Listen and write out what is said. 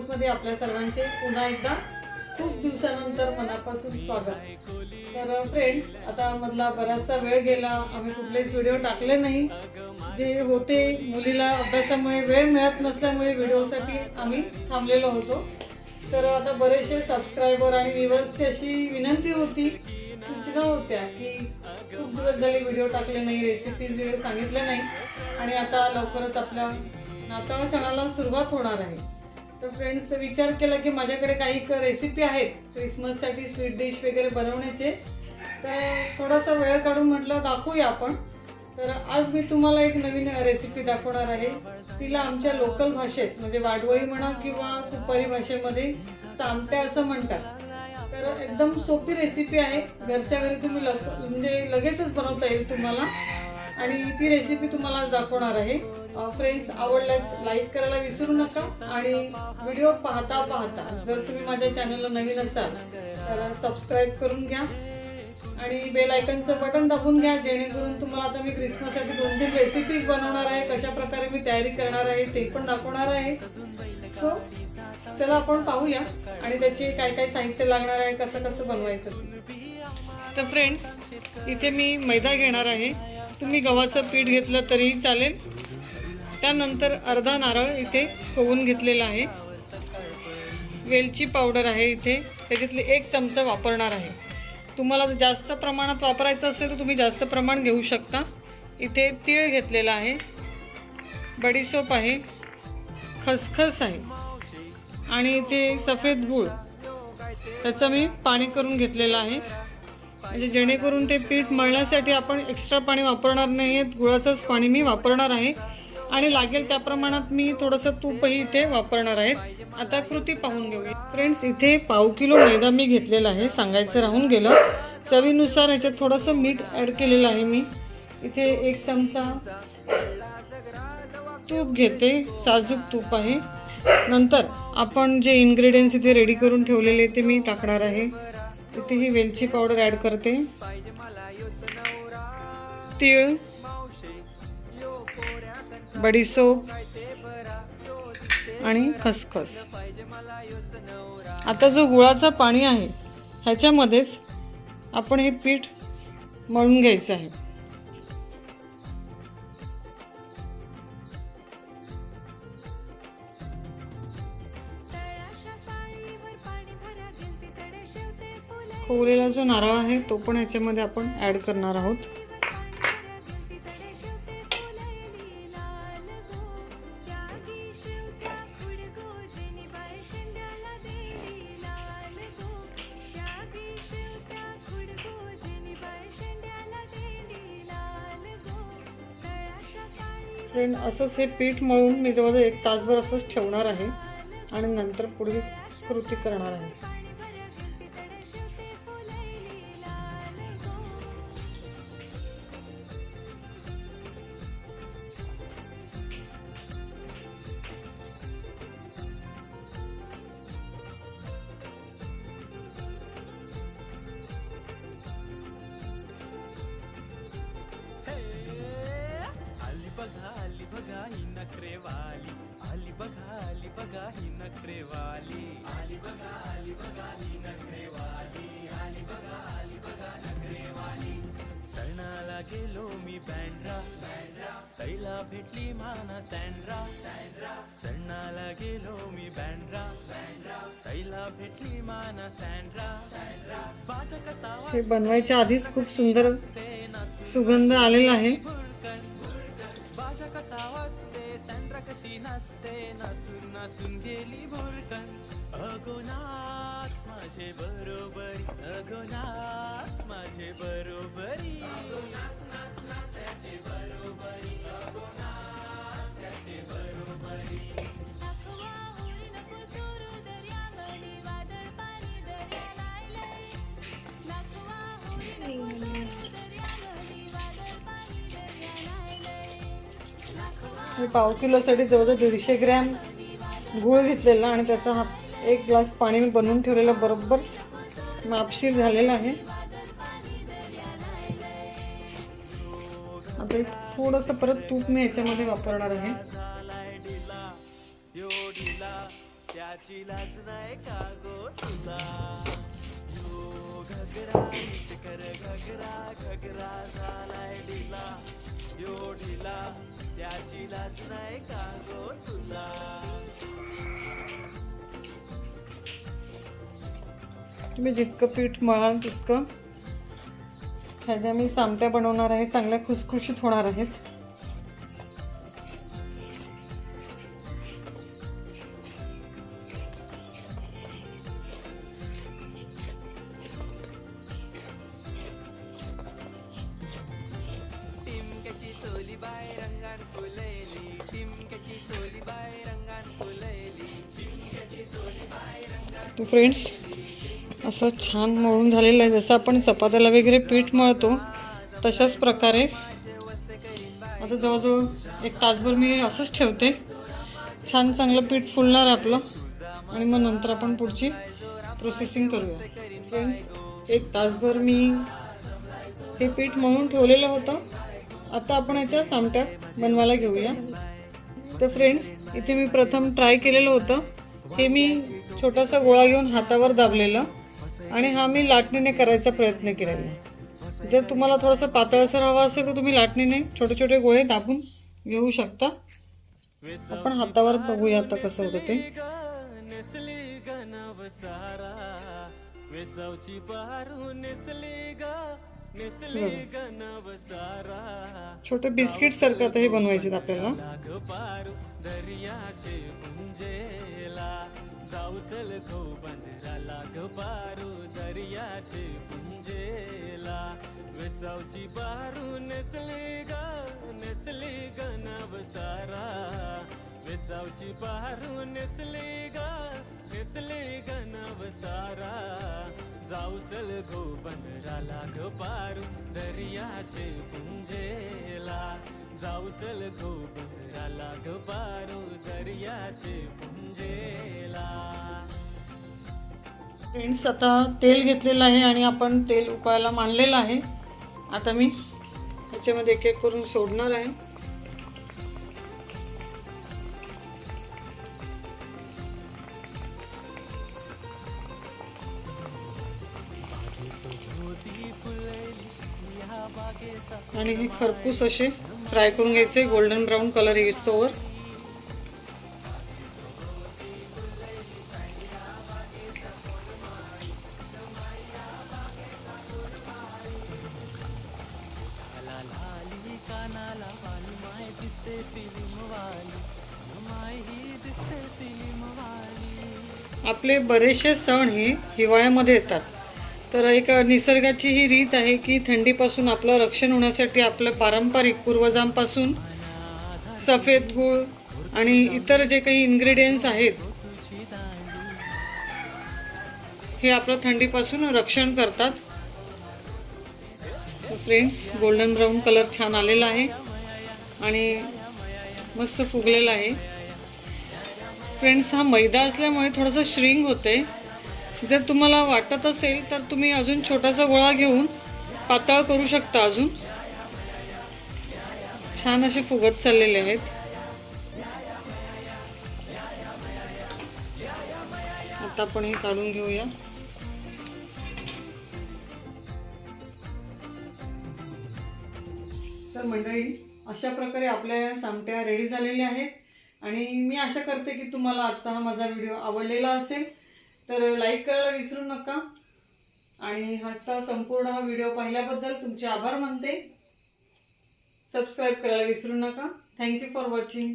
ब्लॉग्समध्ये आपल्या सर्वांचे पुन्हा एकदा खूप दिवसानंतर मनापासून स्वागत. तर फ्रेंड्स आता मधला बराचसा वेळ गेला. आम्ही कुठलेच व्हिडिओ टाकले नाही. जे होते मुलीला अभ्यासामुळे वेळ मिळत नसल्यामुळे व्हिडिओसाठी आम्ही थांबलेलो होतो. तर आता बरेचसे सबस्क्रायबर आणि व्ह्युअर्सची अशी विनंती होती सूचना होत्या की खूप दिवस झाले व्हिडिओ टाकले नाही रेसिपीज वगैरे सांगितले नाही. आणि आता लवकरच आपल्या नाताळ सणाला सुरुवात होणार आहे. तर फ्रेंड्स विचार केला की माझ्याकडे काही रेसिपी आहेत क्रिसमससाठी स्वीट डिश वगैरे बनवण्याचे. तर थोडासा वेळ काढून म्हटलं दाखवूया आपण. तर आज मी तुम्हाला एक नवीन रेसिपी दाखवणार आहे. तिला आमच्या लोकल भाषेत म्हणजे वाडवळी म्हणा किंवा कुपारी भाषेमध्ये सामट्या असं म्हणतात. तर एकदम सोपी रेसिपी आहे. घरच्या घरी तुम्ही लग म्हणजे लगेचच बनवता येईल तुम्हाला. आणि ती रेसिपी तुम्हाला आज दाखवणार आहे. फ्रेंड्स आवडल्यास लाईक करायला विसरू नका आणि व्हिडिओ पाहता पाहता जर तुम्ही माझ्या चॅनलला नवीन असाल तर सबस्क्राईब करून घ्या आणि बेल आयकनचं बटन दाबून घ्या जेणेकरून तुम्हाला आता मी क्रिसमससाठी दोन तीन रेसिपीज बनवणार आहे कशा प्रकारे मी तयारी करणार आहे ते पण दाखवणार आहे. सो चला आपण पाहूया आणि त्याचे काय काय साहित्य लागणार आहे कसं कसं बनवायचं तर फ्रेंड्स इथे मी मैदा घेणार आहे. तुम्ही गव्हाचं पीठ घेतलं तरीही चालेल. त्यानंतर अर्धा नारळ इथे खोवून घेतलेला आहे. वेलची पावडर आहे इथे. त्याच्यातले एक चमचा वापरणार आहे. तुम्हाला जर जास्त प्रमाणात वापरायचं असेल तर तुम्ही जास्त प्रमाण घेऊ शकता. इथे तीळ घेतलेला आहे. बडीसोप आहे. खसखस आहे. आणि इथे सफेद गूळ. त्याचं मी पाणी करून घेतलेलं आहे. म्हणजे जेणेकरून ते पीठ मळण्यासाठी आपण एक्स्ट्रा पाणी वापरणार नाही आहे गुळाचंच पाणी मी वापरणार आहे. आणि लागेल त्या प्रमाणात मी थोडंसं तूपही इथे वापरणार आहे. आता कृती पाहून घेऊया. फ्रेंड्स इथे पाव किलो मैदा मी घेतलेला आहे. सांगायचं राहून गेलं. चवीनुसार ह्याच्यात थोडंसं मीठ ॲड केलेलं आहे मी. इथे एक चमचा तूप घेते. साजूक तूप आहे. नंतर आपण जे इन्ग्रेडियंट्स इथे रेडी करून ठेवलेले ते मी टाकणार आहे. इथे ही वेलची पावडर ॲड करते. तीळ बडीसोप आणि खसखस. आता जो गुळाचं पाणी आहे ह्याच्यामध्येच आपण हे पीठ मळून घ्यायचं आहे. खोवलेला जो नारळ आहे तो पण ह्याच्यामध्ये आपण ॲड करणार आहोत. फ्रेंड असंच हे पीठ मळून मी जवळजवळ एक तासभर असंच ठेवणार आहे आणि नंतर पुढील कृती करणार आहे. ही नखरेवाली आली बघा आली बघा ही नखरेवाली आली बघा आली बघा ही नखरेवाली आली बघा आली बघा नखरेवाली सणाला गेलो मी बँड्रा. बँड्रा तैला भेटली माना सँड्रा सँड्रा सणाला गेलो मी बँड्रा. बँड्रा तैला भेटली माना सँड्रा सँड्रा बाजा कसा हे बनवायच्या आधीच खूप सुंदर सुगंध आलेला आहे. बाजा कसा वाचते सँड्रा कशी नाचते नाचून नाचून गेली भुरकन. अगो नाच माझे बरोबरी. अगो नाच माझे बरोबरी दाखवा मी पाव किलोसाठी जवळजवळ दीडशे ग्रॅम गूळ घेतलेला आणि त्याचा हा एक ग्लास पाणी मी बनवून ठेवलेलं बरोबर मापशीर झालेला आहे. आता एक थोडंसं परत तूप मी याच्यामध्ये वापरणार आहे. यो घगरा घगरा घगरा झालाय ढिला त्याची लाज नाही का गो तुला? तुम्ही जितकं पीठ मळाल तितकं ह्या ज्या मी सांगत्या बनवणार आहे चांगल्या खुसखुशीत होणार आहेत. टिमक्याची चोली बाय रंगान फुलैली टिमक्याची चोली बाय रंगान तो फ्रेंड्स असं छान मळून झालेलं आहे. जसं आपण चपात्याला वगैरे पीठ मळतो तशाच प्रकारे. आता जवळजवळ एक तासभर मी असंच ठेवते. छान चांगलं पीठ फुलणार आहे आपलं. आणि मग नंतर आपण पुढची प्रोसेसिंग करूया. फ्रेंड्स एक तासभर मी हे पीठ मळून ठेवलेलं होतं. आता आपण याच्या सामट्या बनवायला घेऊया. तर फ्रेंड्स इथे मी प्रथम ट्राय केलेलं होतं. हे मी छोटासा गोळा घेऊन हातावर दाबलेलं आणि हा मी लाटणीने करायचा प्रयत्न केलेला जर तुम्हाला थोडंसं पातळसर हवा असेल तर तुम्ही लाटणीने छोटे छोटे गोळे दाबून घेऊ शकता. आपण हातावर बघूया आता कसं होतं ते. नेसली वेसावची पारू नेसली गा. छोटे बिस्किट सारखं आता हे बनवायचे आपल्याला वेसावची पारू नेसली ग नेसली ग नवसारा वेसावची पारू नेसली ग नेसली ग नवसारा जाऊ चल गो बंदराला ग पारू दर्याचे पुंजेला. जाऊ चल गो बंदराला ग पारू दर्याचे पुंजेला. फ्रेंड्स आता तेल घेतलेलं आहे आणि आपण तेल उकळायला मांडलेलं आहे. आता मी ह्याच्यामध्ये एक एक करून सोडणार आहे. आणि हे खरपूस असे फ्राय करून घ्यायचे. गोल्डन ब्राऊन कलर येईस्तोवर दिसते वाली दिसते आपले बरेचसे सण हे हिवाळ्यामध्ये येतात. तर एक निसर्गाची ही रीत आहे की थंडीपासून आपलं रक्षण होण्यासाठी आपलं पारंपरिक पूर्वजांपासून सफेद गूळ आणि इतर जे काही इन्ग्रेडियंट्स आहेत हे आपलं थंडीपासून रक्षण करतात. तर फ्रेंड्स गोल्डन ब्राऊन कलर छान आलेला आहे आणि मस्त फुगलेला आहे. फ्रेंड्स हा मैदा असल्यामुळे थोडंसं श्रिंग होते जर तुम्हाला वाटत असेल तर तुम्ही अजून छोटासा गोळा घेऊन पातळ करू शकता अजून. छान असे फुगत चाललेले आहेत. आता आपण हे काढून घेऊया. तर मंडळी अशा प्रकारे आपल्या सामट्या रेडी झालेल्या आहेत. आणि मी आशा करते की तुम्हाला आजचा हा माझा व्हिडिओ आवडलेला असेल. तर लाईक करायला विसरू नका. आणि हाचा संपूर्ण हा व्हिडिओ पाहिल्याबद्दल तुमचे आभार मानते. सबस्क्राईब करायला विसरू नका. Thank you for watching